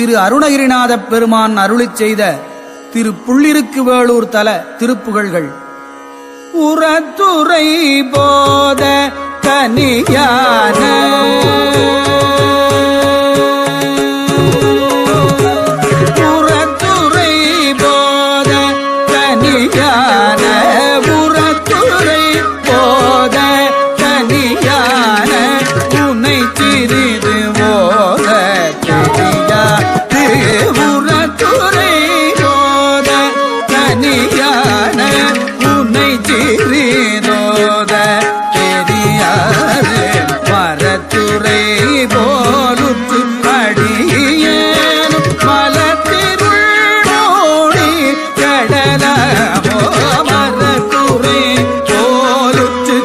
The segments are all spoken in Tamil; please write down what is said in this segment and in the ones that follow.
திரு அருணகிரிநாதப் பெருமான் அருளி செய்த திரு புள்ளிருக்கு வேளூர் தல திருப்புகழ்கள். உரத்துறை போத கனியான உரத்துறை போத கனியான உன்னை சிறிதோத தெரியாது மரத்துறை போலுற்று அடியேன். கடலமோ மரத்துறை போலுற்று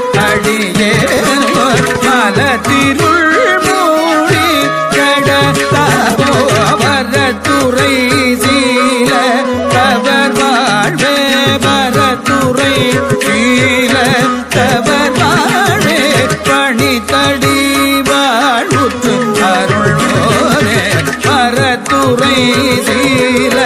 சீர